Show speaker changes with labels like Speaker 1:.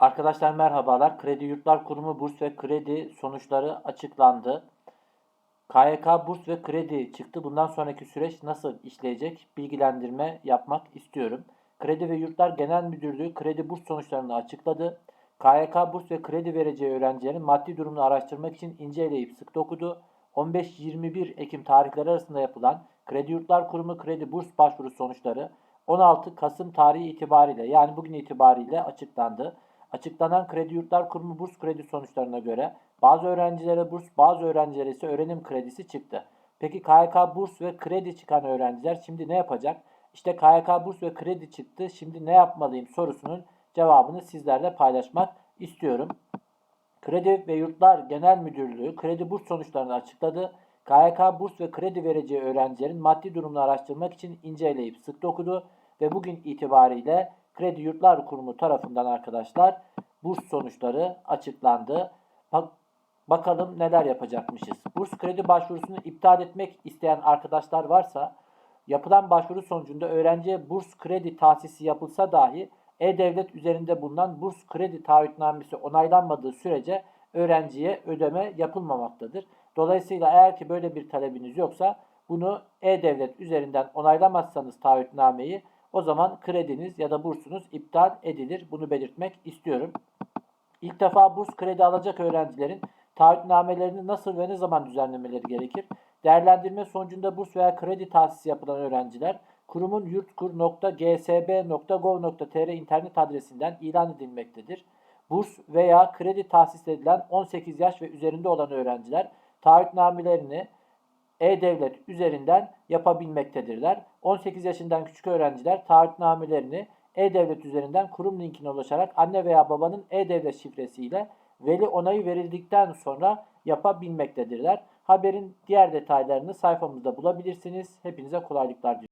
Speaker 1: Arkadaşlar merhabalar. Kredi Yurtlar Kurumu burs ve kredi sonuçları açıklandı. KYK burs ve kredi çıktı. Bundan sonraki süreç nasıl işleyecek bilgilendirme yapmak istiyorum. Kredi ve Yurtlar Genel Müdürlüğü kredi burs sonuçlarını açıkladı. KYK burs ve kredi vereceği öğrencilerin maddi durumunu araştırmak için inceleyip sık dokudu. 15-21 Ekim tarihleri arasında yapılan Kredi Yurtlar Kurumu kredi burs başvuru sonuçları 16 Kasım tarihi itibariyle yani bugün itibariyle açıklandı. Açıklanan Kredi Yurtlar Kurumu burs kredi sonuçlarına göre bazı öğrencilere burs, bazı öğrencilere ise öğrenim kredisi çıktı. Peki KYK burs ve kredi çıkan öğrenciler şimdi ne yapacak? İşte KYK burs ve kredi çıktı. Şimdi ne yapmalıyım sorusunun cevabını sizlerle paylaşmak istiyorum. Kredi ve Yurtlar Genel Müdürlüğü kredi burs sonuçlarını açıkladı. KYK burs ve kredi vereceği öğrencilerin maddi durumunu araştırmak için inceleyip sık dokudu ve bugün itibariyle Kredi Yurtlar Kurumu tarafından arkadaşlar burs sonuçları açıklandı. Bak, bakalım neler yapacakmışız. Burs kredi başvurusunu iptal etmek isteyen arkadaşlar varsa yapılan başvuru sonucunda öğrenciye burs kredi tahsisi yapılsa dahi e-devlet üzerinde bulunan burs kredi taahhütnamesi onaylanmadığı sürece öğrenciye ödeme yapılmamaktadır. Dolayısıyla eğer ki böyle bir talebiniz yoksa bunu e-devlet üzerinden onaylamazsanız taahhütnameyi o zaman krediniz ya da bursunuz iptal edilir. Bunu belirtmek istiyorum. İlk defa burs kredi alacak öğrencilerin taahhütnamelerini nasıl ve ne zaman düzenlemeleri gerekir? Değerlendirme sonucunda burs veya kredi tahsisi yapılan öğrenciler kurumun yurtkur.gsb.gov.tr internet adresinden ilan edilmektedir. Burs veya kredi tahsis edilen 18 yaş ve üzerinde olan öğrenciler taahhütnamelerini e-Devlet üzerinden yapabilmektedirler. 18 yaşından küçük öğrenciler taahhütnamelerini e-Devlet üzerinden kurum linkine ulaşarak anne veya babanın e-Devlet şifresiyle veli onayı verildikten sonra yapabilmektedirler. Haberin diğer detaylarını sayfamızda bulabilirsiniz. Hepinize kolaylıklar diliyorum.